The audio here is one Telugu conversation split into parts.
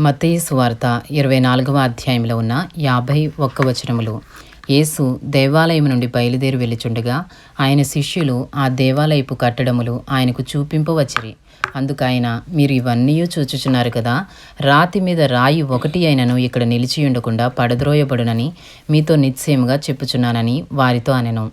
మతయి సువార్త ఇరవై నాలుగవ అధ్యాయంలో ఉన్న యాభై ఒక్క వచనములు. యేసు దేవాలయం నుండి బయలుదేరి వెళ్ళుచుండగా ఆయన శిష్యులు ఆ దేవాలయపు కట్టడములు ఆయనకు చూపింపవచ్చిరి. అందుకు ఆయన మీరు ఇవన్నీ చూచుచున్నారు కదా? రాతి మీద రాయి ఒకటి అయినను ఇక్కడ నిలిచి ఉండకుండా పడద్రోయబడునని మీతో నిశ్చయముగా చెప్పుచున్నానని వారితో అనెను.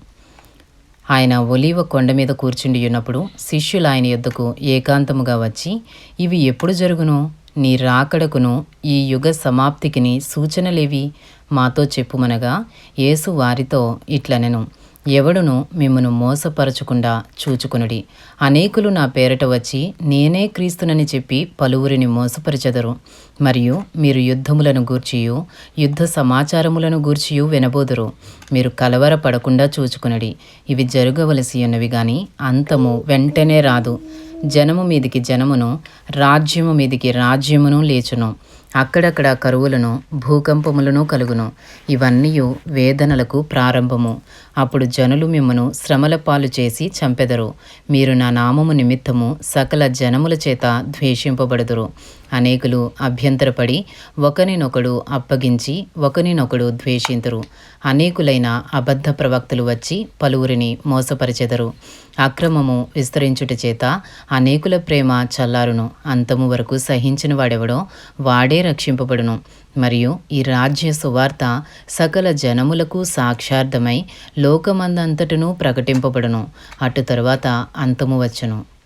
ఆయన ఒలీవ కొండ మీద కూర్చుండి ఉన్నప్పుడు శిష్యులు ఆయన యొద్దకు ఏకాంతముగా వచ్చి ఇవి ఎప్పుడు జరుగును? నీ రాకడకును ఈ యుగ సమాప్తికిని సూచనలేవి? మాతో చెప్పుమనగా యేసు వారితో ఇట్లనెను ఎవడును మిమ్మను మోసపరచకుండా చూచుకునుడి. అనేకులు నా పేరట వచ్చి నేనే క్రీస్తునని చెప్పి పలువురిని మోసపరచెదరు. మరియు మీరు యుద్ధములను గూర్చియు యుద్ధ సమాచారములను గూర్చియు వినబోదురు. మీరు కలవరపడకుండా చూచుకునడి. ఇవి జరగవలసి ఉన్నవి గాని అంతము వెంటనే రాదు. జనము మీదికి జనమును రాజ్యము మీదికి రాజ్యమును లేచును. అక్కడక్కడ కరువులను భూకంపములను కలుగును. ఇవన్నీ వేదనలకు ప్రారంభము. అప్పుడు జనులు మిమ్మను శ్రమల పాలు చేసి చంపెదరు. మీరు నా నామము నిమిత్తము సకల జనముల చేత ద్వేషింపబడుదురు. అనేకులు అభ్యంతరపడి ఒకరినొకడు అప్పగించి ఒకరినొకడు ద్వేషింతురు. అనేకులైన అబద్ధ ప్రవక్తలు వచ్చి పలువురిని మోసపరిచెదరు. అక్రమము విస్తరించుట చేత అనేకుల ప్రేమ చల్లారును. అంతము వరకు సహించిన వాడెవడో వాడే రక్షింపబడును. మరియు ఈ రాజ్య సువార్త సకల జనములకు సాక్షార్థమై లోకమందంతటను ప్రకటింపబడును. అటు తరువాత అంతము వచ్చును.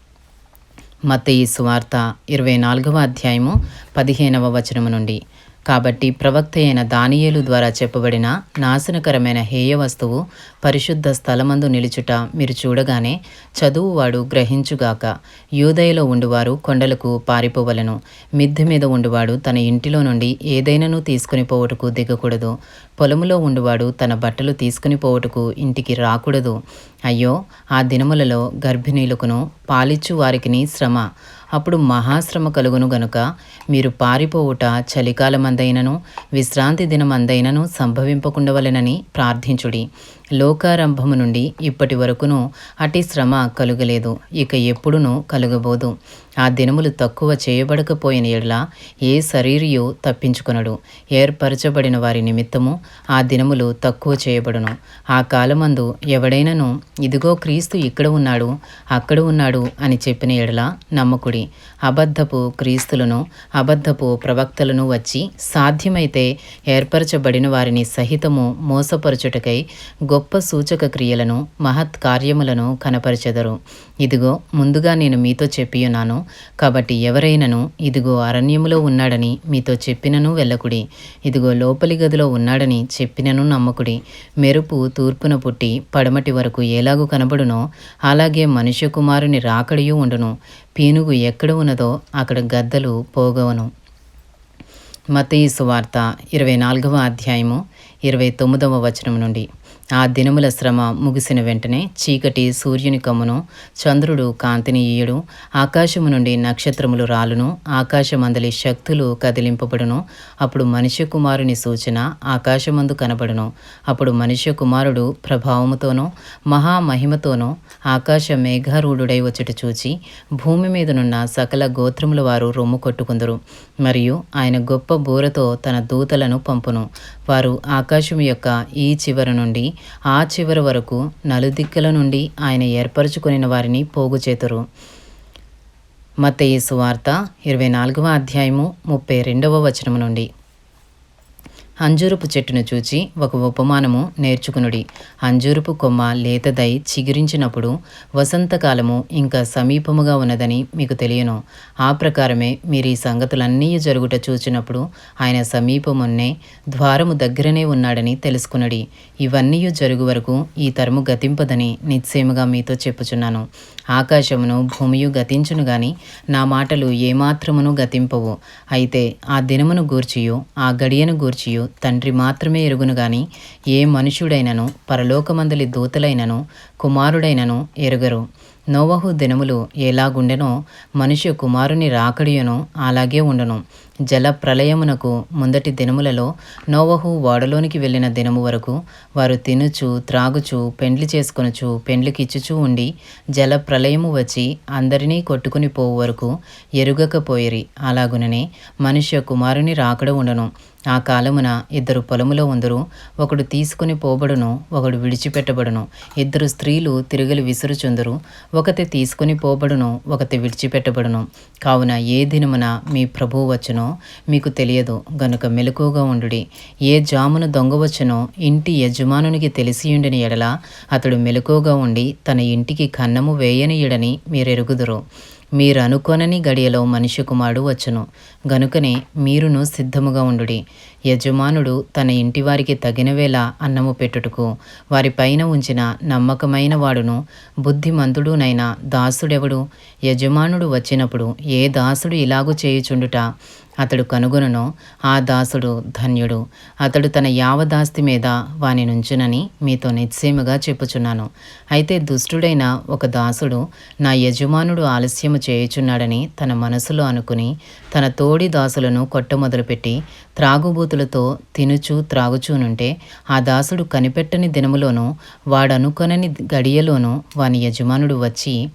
మతయి సువార్త ఇరవై నాలుగవ అధ్యాయము పదిహేనవ వచనము నుండి. కాబట్టి ప్రవక్త అయిన దానియేలు ద్వారా చెప్పబడిన నాశనకరమైన హేయ వస్తువు పరిశుద్ధ స్థలమందు నిలుచుట మీరు చూడగానే చదువువాడు గ్రహించుగాక యూదయలో ఉండువారు కొండలకు పారిపోవలను. మిద్దె మీద ఉండువాడు తన ఇంటిలో నుండి ఏదైనాను తీసుకుని పోవటకు దిగకూడదు. పొలములో ఉండువాడు తన బట్టలు తీసుకుని పోవటకు ఇంటికి రాకూడదు. అయ్యో ఆ దినములలో గర్భిణీలకును పాలిచ్చు వారికిని శ్రమ. అప్పుడు మహాశ్రమ కలుగును గనుక మీరు పారిపోవుట చలికాలమందైనను విశ్రాంతి దినమందైనను సంభవింపకుండవలెనని ప్రార్థించుడి. లోకారంభము నుండి ఇప్పటి వరకును అటి శ్రమ కలుగలేదు. ఇక ఎప్పుడునూ కలుగబోదు. ఆ దినములు తక్కువ చేయబడకపోయిన ఎడల ఏ శరీరియు తప్పించుకొనడు. ఏర్పరచబడిన వారి నిమిత్తము ఆ దినములు తక్కువ చేయబడును. ఆ కాలమందు ఎవడైనను ఇదిగో క్రీస్తు ఇక్కడ ఉన్నాడు అక్కడ ఉన్నాడు అని చెప్పిన ఎడల నమ్మకుడి. అబద్ధపు క్రీస్తులను అబద్ధపు ప్రవక్తలను వచ్చి సాధ్యమైతే ఏర్పరచబడిన వారిని సహితము మోసపరచుటకై గొప్ప గొప్ప సూచక క్రియలను మహత్ కార్యములను కనపరచెదరు. ఇదిగో ముందుగా నేను మీతో చెప్పియున్నాను కాబట్టి ఎవరైనను ఇదిగో అరణ్యములో ఉన్నాడని మీతో చెప్పినను వెళ్ళకుడి. ఇదిగో లోపలి గదిలో ఉన్నాడని చెప్పినను నమ్మకుడి. మెరుపు తూర్పున పుట్టి పడమటి వరకు ఎలాగూ కనబడునో అలాగే మనుష్య కుమారుని రాకడియు ఉండును. పీనుగు ఎక్కడ ఉన్నదో అక్కడ గద్దలు పోగవను. మతయి సువార్త ఇరవై నాలుగవ అధ్యాయము ఇరవై తొమ్మిదవ వచనం నుండి. ఆ దినముల శ్రమ ముగిసిన వెంటనే చీకటి సూర్యుని కమ్మును చంద్రుడు కాంతిని ఈయడు ఆకాశము నుండి నక్షత్రములు రాలును ఆకాశమందలి శక్తులు కదిలింపబడును. అప్పుడు మనుష్య కుమారుని సూచన ఆకాశమందు కనబడును. అప్పుడు మనుష్య కుమారుడు ప్రభావముతోనూ మహామహిమతోనూ ఆకాశ మేఘారూఢుడై వచ్చుట చూచి భూమి మీదనున్న సకల గోత్రముల వారు రొమ్ము కొట్టుకుందరు. మరియు ఆయన గొప్ప బూరతో తన దూతలను పంపును. వారు ఆకాశం యొక్క ఈ చివర నుండి ఆ చివరి వరకు నలుదిక్కుల నుండి ఆయన ఏర్పరచుకుని వారిని పోగు చేతురు మత్తయి సువార్త ఇరవై నాలుగవ అధ్యాయము ముప్పై రెండవ వచనము నుండి. అంజూరపు చెట్టును చూచి ఒక ఉపమానము నేర్చుకునుడి. అంజూరపు కొమ్మ లేతదై చిగురించినప్పుడు వసంతకాలము ఇంకా సమీపముగా ఉన్నదని మీకు తెలియను. ఆ ప్రకారమే మీరు ఈ సంగతులన్నీ జరుగుట చూచినప్పుడు ఆయన సమీపమున్నే ద్వారము దగ్గరనే ఉన్నాడని తెలుసుకునుడి. ఇవన్నీ జరుగు వరకు ఈ తరము గతింపదని నిశ్చయముగా మీతో చెప్పుచున్నాను. ఆకాశమును భూమియు గతించును గాని నా మాటలు ఏమాత్రమును గతింపవు. అయితే ఆ దినమును గూర్చియు ఆ గడియను గూర్చియు తండ్రి మాత్రమే ఎరుగును గాని ఏ మనుషుడైనను పరలోకమందలి దూతలైనను కుమారుడైనను ఎరుగరు. నోవహు దినములు ఎలాగుండెనో మనుష్య కుమారుని రాకడియను అలాగే ఉండను. జల ప్రళయమునకు ముందటి దినములలో నోవహు ఓడలోనికి వెళ్ళిన దినము వరకు వారు తినుచు త్రాగుచు పెండ్లి చేసుకొనుచు పెండ్లికిచ్చుచూ ఉండి జల ప్రళయము వచ్చి అందరినీ కొట్టుకుని పోవు వరకు ఎరుగకపోయిరి. అలాగుననే మనుష్య కుమారుని రాకడ ఉండను. ఆ కాలమున ఇద్దరు పొలములో ఉందరు. ఒకడు తీసుకుని పోబడును ఒకడు విడిచిపెట్టబడును. ఇద్దరు స్త్రీలు తిరుగులు విసురుచుందరు. ఒకతి తీసుకుని పోబడును ఒకతి విడిచిపెట్టబడును. కావున ఏ దినమున మీ ప్రభువు వచ్చునో మీకు తెలియదు గనుక మెలకుగా ఉండుడి. ఏ జామును దొంగ వచ్చునో ఇంటి యజమానునికి తెలిసియుండిన ఎడల అతడు మెలకుగా ఉండి తన ఇంటికి కన్నము వేయనియడని మీరెరుగుదురు. మీరు అనుకోనని గడియలో మనిషి కుమారుడు వచ్చును. గనుకనే మీరును సిద్ధముగా ఉండుడి. యజమానుడు తన ఇంటివారికి తగినవేళ అన్నము పెట్టుటకు వారి పైన ఉంచిన నమ్మకమైన వాడును బుద్ధిమంతుడునైన దాసుడెవడు? యజమానుడు వచ్చినప్పుడు ఏ దాసుడు ఇలాగు చేయుచుండుట? అతడు కనుగొనను ఆ దాసుడు ధన్యుడు. అతడు తన యావదాస్తి మీద వాని నుంచునని మీతో నిశ్చయముగా చెప్పుచున్నాను. అయితే దుష్టుడైన ఒక దాసుడు నా యజమానుడు ఆలస్యము చేయుచున్నాడని తన మనసులో అనుకుని తన తోడి దాసులను కొట్ట మొదలుపెట్టి త్రాగుబూతులతో తినుచు త్రాగుచూనుంటే ఆ దాసుడు కనిపెట్టని దినములోనూ వాడనుకొనని గడియలోనూ వాని యజమానుడు వచ్చి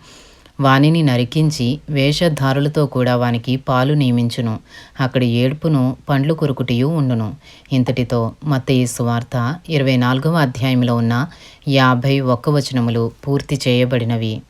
వానిని నరికించి వేషధారులతో కూడా వానికి పాలు నియమించును. అక్కడి ఏడుపును పండ్లు కొరుకుటియు ఉండును. ఇంతటితో మత్తయి సువార్త ఇరవై నాలుగవ అధ్యాయంలో ఉన్న యాభై ఒక్క వచనములు పూర్తి చేయబడినవి.